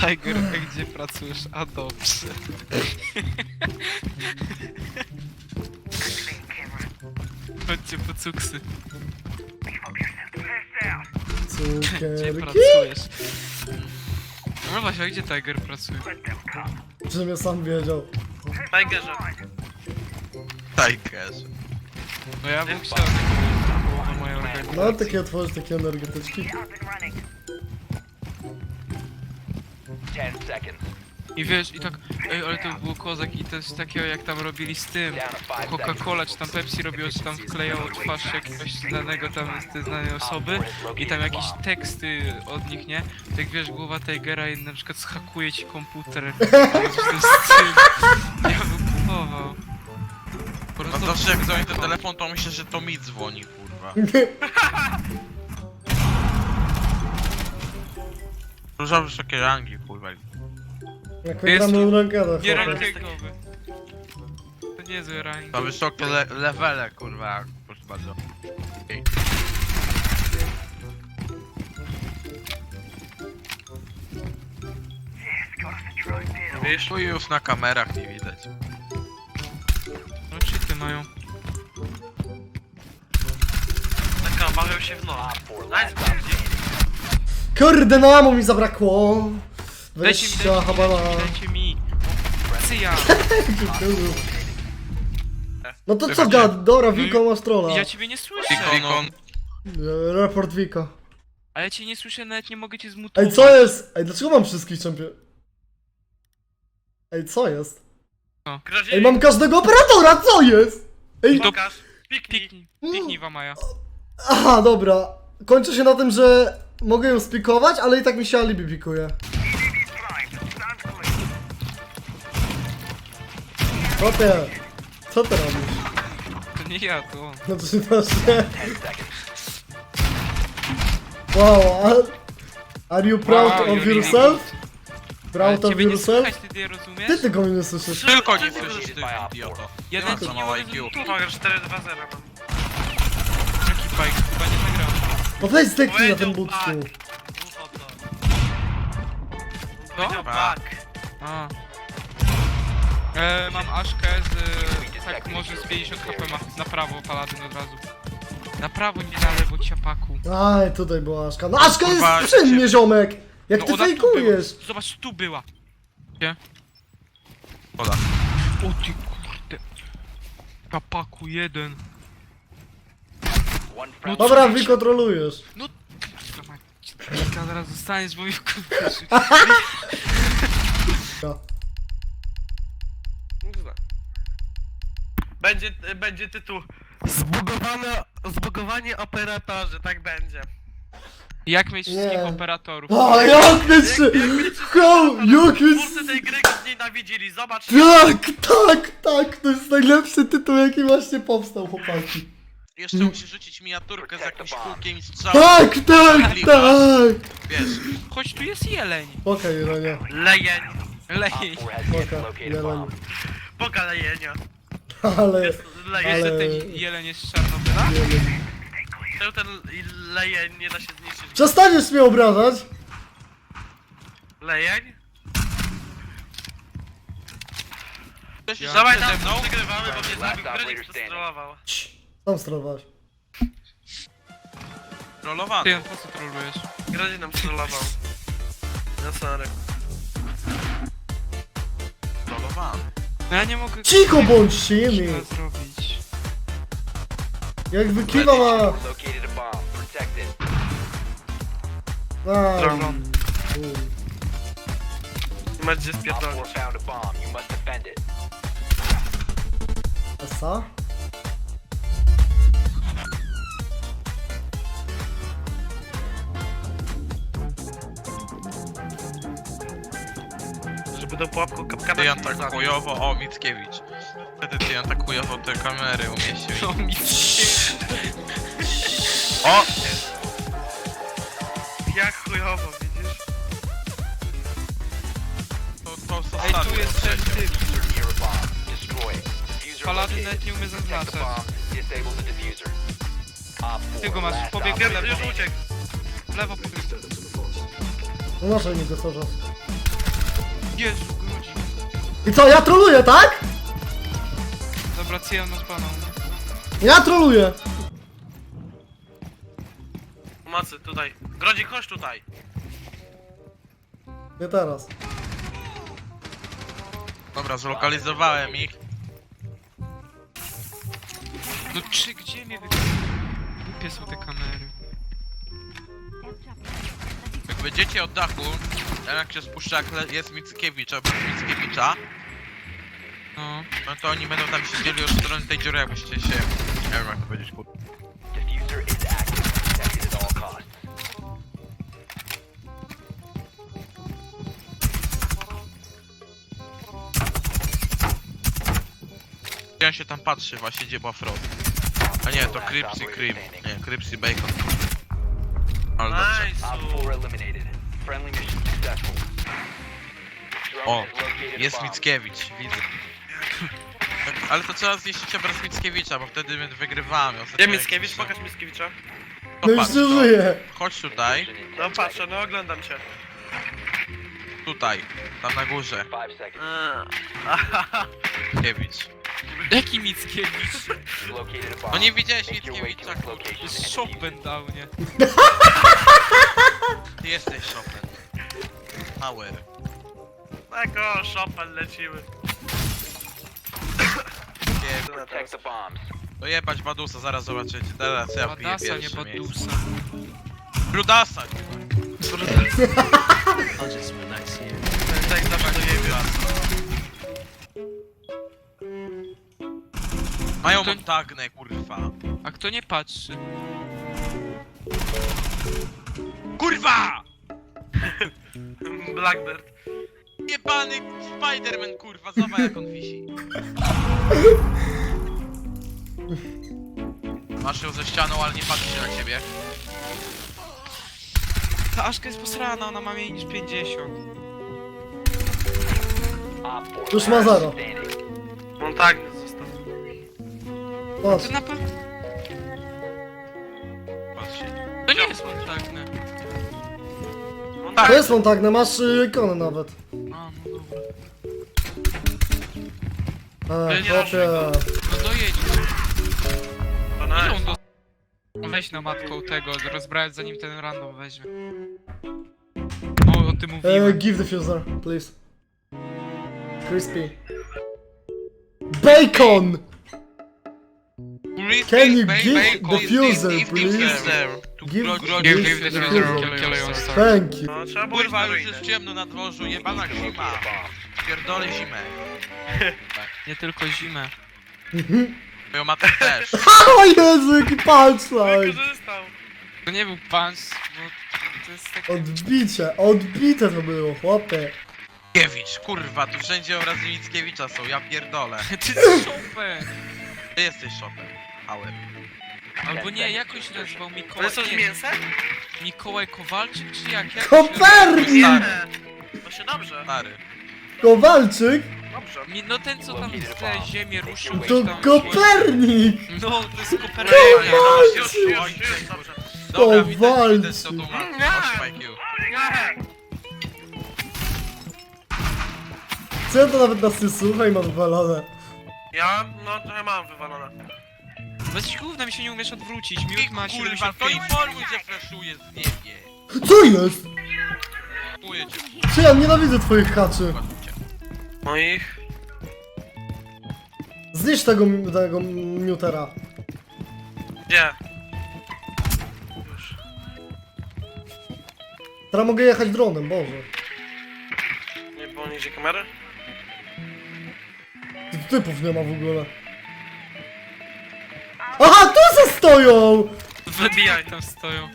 Tiger, a gdzie pracujesz? A dobrze. Chodźcie po cuksy. Gdzie Cukierki? pracujesz? No właśnie, a gdzie Tiger pracuje? Żebym ja sam wiedział. Tigerze. Tigerze. No ja bym chciał taką na moją No organizację. takie otworzyć takie energetyczki. Ten seconds. I wiesz, i tak, ej, ale to było kozak i to jest takiego jak tam robili z tym. Coca-Cola czy tam Pepsi robiło, czy tam wklejało twarz jakiegoś znanego tam z tej znanej osoby i tam jakieś teksty od nich, nie? Tak wiesz, głowa Tigera i na przykład schakuje ci komputer. Ja bym kupował. Po No prostu- zawsze jak dzwoni ten telefon, to myślę, że to mi dzwoni, kurwa. Róża wysokie rangi, kurwa. Jak Jest wygramy tu- rankeda, Nie chłopie. rankingowy. To niezły ranking. To wysokie le levele, kurwa. Proszę bardzo. Ej. Wiesz? Tu już na kamerach nie widać. No cheaty mają. Taka, bawią się w noc. Nice, Kurde, no amo mi zabrakło. Dajcie mi, Weźcie dajcie mi, habana. dajcie mi. Cyja. No to co gad? Dobra, Wiko masz trolla. Ja ciebie nie słyszę. Ikon, E, Report Wiko. A ja cię nie słyszę, nawet nie mogę cię zmutować. Ej, co jest? Ej, dlaczego mam wszystkich czempion? Ej, co jest? Ej, mam każdego operatora, co jest? Ej, Pokaż. Piknij. Piknij, piknij Wamaja. aha, dobra. Kończy się na tym, że mogę ją spikować, ale i tak mi się alibi pikuje. Chłopie, co ty robisz? To nie ja, to on. Znaczy, właśnie... Wow, are, are you proud Wow, of you're yourself? Proud of ciebie nie yourself? słychać, ty nie rozumiesz? Ty tylko mnie nie słyszysz. tylko nie słyszysz, ty idioto. Cię co nie mało mogę IQ. zmutować. Uwaga, 4 2 0 mam. No weź zdechnij na tym Powiedział buczku. back. Mów o to. No? Powiedział Back. back. A. E, mam Aszkę z... tak może z 50 HP ma. Na prawo paladyn od razu. Na prawo, nie na lewo, ciapaku. Aj, tutaj była Aszka. No Aszka Kurwa, jest przy mnie, ziomek! Jak No ty ona tu fejkujesz? była. Zobacz, tu była. Gdzie? Pola. O ty kurde. Ciapaku jeden. No. Dobra, wykontrolujesz. No, kurwa mać. Kilka zaraz zostaniesz, bo mi wkurzysz. Będzie, będzie tytuł Zbugowane, zbugowanie operatorzy, tak będzie. Jak mieć wszystkich Nie. operatorów? A, jak mnie się... Ho, jak mnie... Twórcy tej gry go znienawidzili, zobacz. Tak, tak, tak, to jest najlepszy tytuł, jaki właśnie powstał, chłopaki. Jeszcze musisz rzucić miniaturkę z jakimś kółkiem i strzałem. Tak, tak, tak! Wiesz, Chodź, tu jest jeleń. Okej, Renia, Lejeń. Lej. Op 4 has yet to Oka, locate a jeleń. Poka lejenia. Ale... Ale- Że ten jeleń jest z Czarnobyla? jeleń. Czemu ten lejeń nie da się zniszczyć? Przestaniesz mnie obrażać? Lejeń? ktoś Ja- Dawaj mną. przegrywamy, bo mnie Last zabił, operator standing. strollował. Tam strolowałeś. Trollowany. Ty, po co trolujesz? Grynik nam strollował. No sorry. Trollowany. No ja nie mogę... Cicho bądź! Kiwa zrobić. Jakby kiwa ma... Located a bomb. Protect it. A, Drogą. Nie masz gdzie Op 4 spierdolić. found a bomb. You must defend it. Esa? Żeby do pułapku kapkana Ty ją tak zabił. chujowo, o Mickiewicz. Wtedy ty ją tak chujowo te kamery umieścił. To mi O! Jak chujowo, widzisz? To, to, Ej, tu jest ten typ. Paladyn nawet nie umie zaznaczać. Ty 4 go masz, operator w lewo. Już uciekł. W lewo. No nasze nie go sorza. Jezu, grudzi. I co, ja troluję, tak? Dobra, Cian masz pana. Ja troluję. Pomocy, tutaj. Grodzik, chodź tutaj. Nie teraz. Dobra, zlokalizowałem ich. No czy gdzie mnie wy... Głupie są te kamery. Jak będziecie od dachu, tam jak się spuszcza, jak jest Mickiewicz albo Mickiewicza, No. no to oni będą tam siedzieli od strony tej dziury, jakbyście się... Nie wiem jak to powiedzieć, kur... Diffuser is active. Protected at all costs. Ja się tam patrzy właśnie, gdzie była Frost. A nie, to Crips i Cream. Nie, Crips i Bacon. Ale dobrze. Nice. Op 4 eliminated. Friendly mission successful. Drone O, has located a jest bomb. Mickiewicz, widzę. Tak, Ale to trzeba zniszczyć obraz Mickiewicza, bo wtedy my wygrywamy. Gdzie jak Mickiewicz? zniszczą- Pokaż Mickiewicza. To No już patrz, nie to. żyję. Chodź tutaj, Mission in No 10 patrzę, seconds. no oglądam cię. tutaj, tam na górze. 5 seconds. Ahaha. Mickiewicz. Jaki Mickiewicz? No nie widziałeś Mickiewicza, kurwa. To jest. Chopin dał, nie? Ty jesteś Chopin. Power. Tak o, Chopin lecimy. Nie, Protect the bombs. to jebać Badusa, zaraz zobaczycie. Teraz ja piję Badasa, nie pierwsze miejsce. Badusa. Brudasa! Tak zawsze do jej Mają To- montagnę, kurwa. A kto nie patrzy? Kurwa! Blackbird. Jebany Spiderman, kurwa, zobacz jak on wisi. Masz ją ze ścianą, ale nie patrzy się na ciebie. Ta Aszka jest posrana, ona ma mniej niż 50. Op 4 Już ma zero. standing. Patrz. To na pewno... To nie jest montagne. On tak. To jest montagne, masz y, ikonę nawet. A, no dobra. Ej, nie chłopie. No dojedź. To on nice. do... Weź na matką tego, rozbrać zanim ten random weźmie. O, o tym E, mówiłem. give diffuser, please. Crispy. Bacon! Can you give diffuser, give please? Give- give the star. Thank you. No trzeba było Kurwa, już jest ciemno na dworzu, jebana zima. Pierdolę zimę. Nie tylko zimę. Moją matkę też. O Jezu, jaki punchline! Wykorzystał. To nie był punch, bo to jest takie... Odbicie, odbite to było, chłopie. Mickiewicz, kurwa, tu wszędzie obrazy Mickiewicza są, ja pierdolę. Ty jest Chopin! Ty jesteś Chopin. Power. Albo nie, jak on się nazywał? To Mikołaj... jest coś z nie, mięsem? Mikołaj Kowalczyk, czy jak? jak Kopernik! Nie. To się dobrze. Stary. Kowalczyk? Dobrze. Mi, no ten co tam tę ziemię ruszył To tam... Kopernik! No, to jest Kopernik. Już, już, już, już, dobrze. Dobra, widać, Kowalczyk. widać co tu ma. Masz IQ. Nie. Co ja to nawet na słucha i mam wywalone. Ja, no trochę mam wywalone. Bez gówna mi się nie umiesz odwrócić, miód ma Kurwa, to 75. informuj, że flashuje z niebie. Co jest? Kupuję cię, Czy ja nienawidzę twoich haczy. patrzcie. Moich. Zniszcz tego, tego mutera. Gdzie? Teraz mogę jechać dronem, Boże. Nie było nigdzie kamery? Tu typów nie ma w ogóle. Stoją! Wybijaj. tam stoją.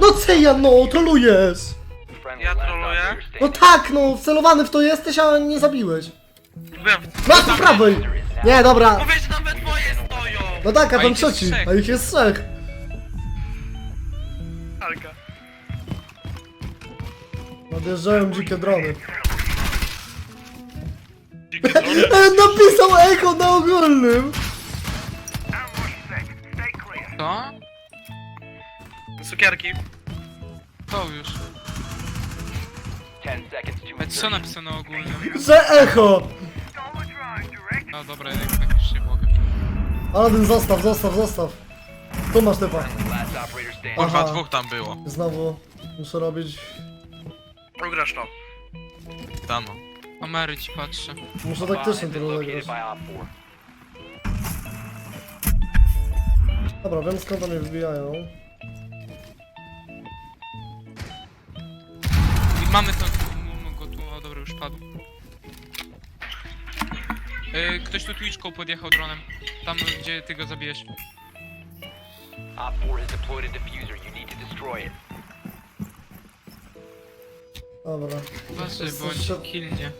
No co ja, no, trolujesz! Ja troluję. No tak, no, celowany w to jesteś, a nie zabiłeś. Byłem w... Masz po prawej! Nie, dobra. Mówię, że tam we dwoje stoją! No tak, a A tam ich jest trzeci, trzech. a ich jest trzech. Halka. Nadjeżdżają dzikie drony. Dzikie drony. E, napisał echo na ogólnym! Co? Cukierki. To już. 10 seconds to Ale co napisano ogólnie? Że echo! A dobra, jednak już nie mogę. Aladyn, zostaw, zostaw, zostaw. Tu masz typa. Kurwa, Aha. dwóch tam było. Znowu muszę robić... Ugrasz to. Tam no. Amery ci patrzę. Muszę been to rozegrać. Dobra, wiem skąd oni wybijają. I mamy to. Mamy go tu. O dobra, już padł. Yy, ktoś tu Twitchką podjechał dronem. Tam gdzie ty go zabijesz. Op 4 has deployed a diffuser. You need to destroy it. Dobra. Jest bądź jeszcze- kilnie.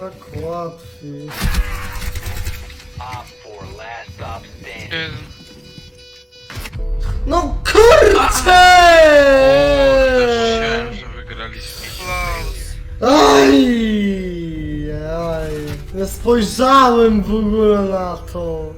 Tak łatwiej. Op 4, last stop standing. Jeden. Myślałem, że wygraliśmy. Aj! Aj! Nie spojrzałem w ogóle na to.